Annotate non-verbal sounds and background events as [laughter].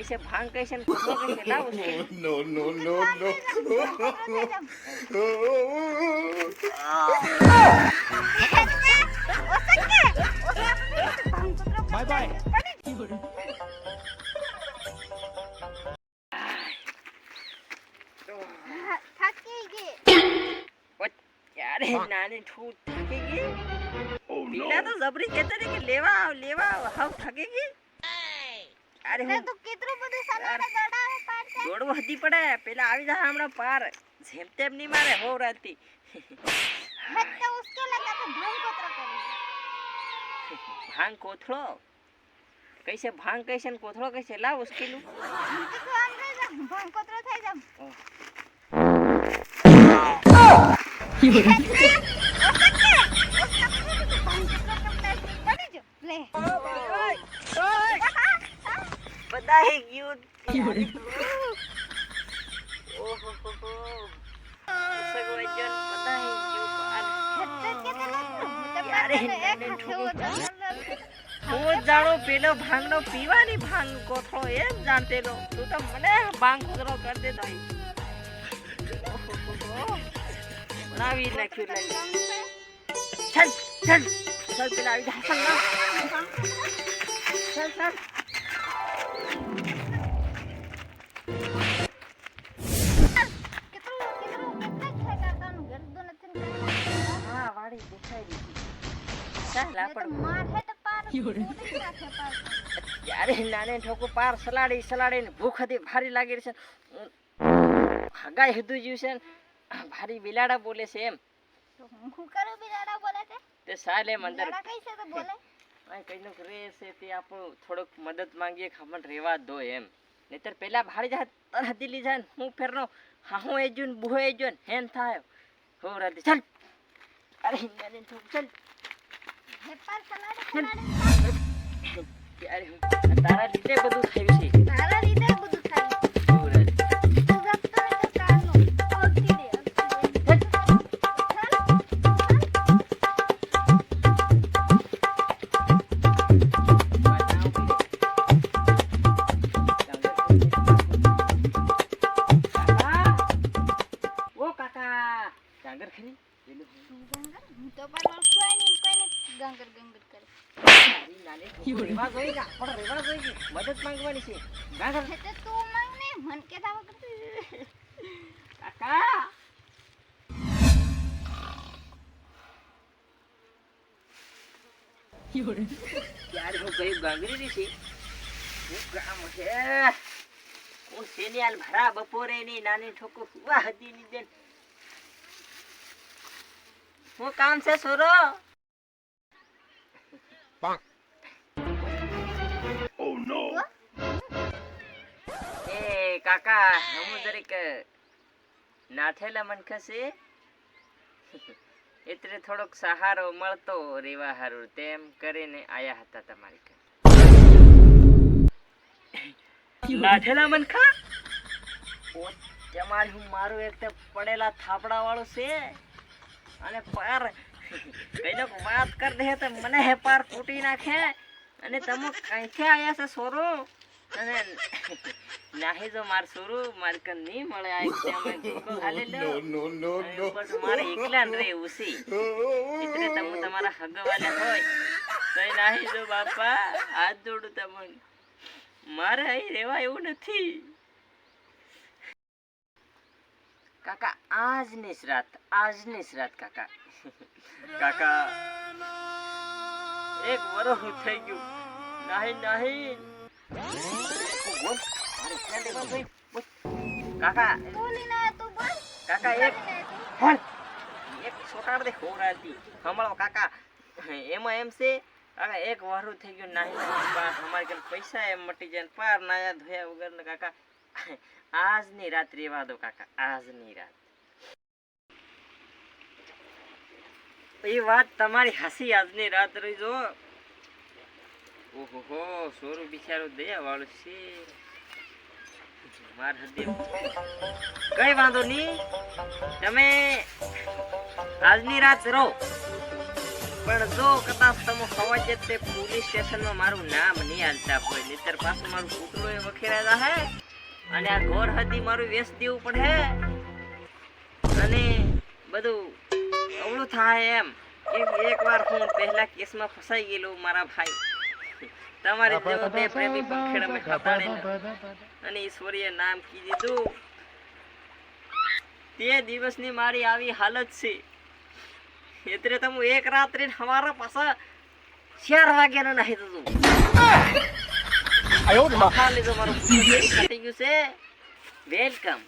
कैसे भाँग कैसे नो [laughs] हाँ। नो oh, तो जबरी कहते थे कि लेवा लेवा हम थकेगी। અરે તે હું તો કેટલું બધું સલાડે દડાવે પાડશે દોડવું હતી પડે પેલા આવી જા હમણાં પાર જેમ તેમ ની મારે હો રાતી હત્તે ઉસકે લગા તો ભાંગ કોતરો કરી ભાંગ કોથળો કૈસે ભાંગ કૈસે ને કોથળો કૈસે લાવ ઉસકેલું તો આમ રહી જા ભંગ કોતરો થઈ જામ બધાય ઓહો હો જ જાણું પેલો ભાંગનો પીવાની ભાંગ કોથળો એમ જાણતેલો તું તો મને ભાંગ કોથળો કરી દેતો બનાવી. નાખ્યું લઈ ચાલ ચાલ પેલા આવી જા ચાલ ચાલ. હા વાડી દેખાઈ દીધી ચાલ આપણ યારે નાને ઠોકો પાર સલાડી સલાડી ભૂખ હતી ભારી લાગી છે. હગાઈ હતું જ્યું છે ને ભારી બિલાડા બોલે છે એમ. તે સાલે મંદર [laughs] આ કઈનું રે છે તે આપણું થોડુંક મદદ માંગીએ ખમણ રેવા દો એમ. નહીતર પેલા ભારી જાય તરત દિલ્હી જાય હું ફેરનો હા હું એજુ ને બુહો એજુ હેન થાય. હો રાતી ચાલ. અરે નાને ઠોક ચાલ યારે હું તારા લીધે બધું થયું છે તારા લીધે બધું મદદ માંગવાની છે? ગાગર હે તો તું માંગ ને મન કે દાવા કરતી કાકા! ત્યારે હું કઈ ગાંગરી છે. હું કામ છે. હું સેનિયાલ ભરા બપોરે ની નાની ઠોકો સુવા હતી ની હું કામ છે સોરો? એ કાકા હું જરીક નાઠેલા મનખ છે. [laughs] એટલે થોડોક સહારો મળતો રેવા હારું તેમ કરીને આયા હતા તમારી ઘરે. નાઠેલા મનખા? તમારી હું મારું એક તે પડેલા થાપડા વાળું છે. અને પાર કઈનો વાત કર દે તો મને હે પાર ફૂટી નાખે. અને તમે કઈથી આયા છે સોરો? નાહી જો માર સોરો માર કન નહીં મળે આ એક અમે ધોકો હાલે લો. No, no, અને no, મારે એકલા ને રે ઉસી એટલે તમે તમારા હગવાલા હોય. તો નાહી જો બાપા હાથ જોડું તમને. મારે અહીં રહેવા એવું નથી. કાકા આજની જ રાત આજની જ રાત કાકા. કાકા એક વરસ થઈ ગયું. નાહી નાહી. બોલ મારે ક્યાં દેવા ભાઈ બોલ કાકા બોલી ના તું બોલ કાકા એક એક છોટાડ દે ખોરાતી. હમણાં કાકા એમાં એમ છે કાકા એક વારું થઈ ગયું નાહી નાહી પાર અમારે ઘરે પૈસા એમ મટી જાય પાર નાયા ધોયા વગર ને કાકા. આજની રાત રેવા દો કાકા આજની રાત. એ વાત તમારી હસી આજની રાત રહી જો. ઓહો, સોરું બિચારું દયા વાળો છે. માર હદે. કઈ વાંધો નહીં. તમે આજની રાત રહો. પણ જો કદાચ તમે હવાજે તે પોલીસ સ્ટેશનમાં મારું નામ નહીં હાલતા હોય, નહીતર પાછું મારું કૂતરું એ વખેરા હે અને આ ઘોર હદી મારું વેચ દેવું પડે. અને બધું અવળું થાય એમ. એક એકવાર હું પહેલા કેસમાં ફસાઈ ગયેલો મારા ભાઈ. તમારી જેવો બે પ્રેમી પંખેડા અમે ખતાડે અને ઈશ્વરીએ નામ કીધું તે દિવસની મારી આવી હાલત છે. એટલે તો હું એક રાત્રે હવારે પાછા ચાર વાગ્યાનો નાહી દઉં આયો લીધો મારું થઈ ગયું છે. વેલકમ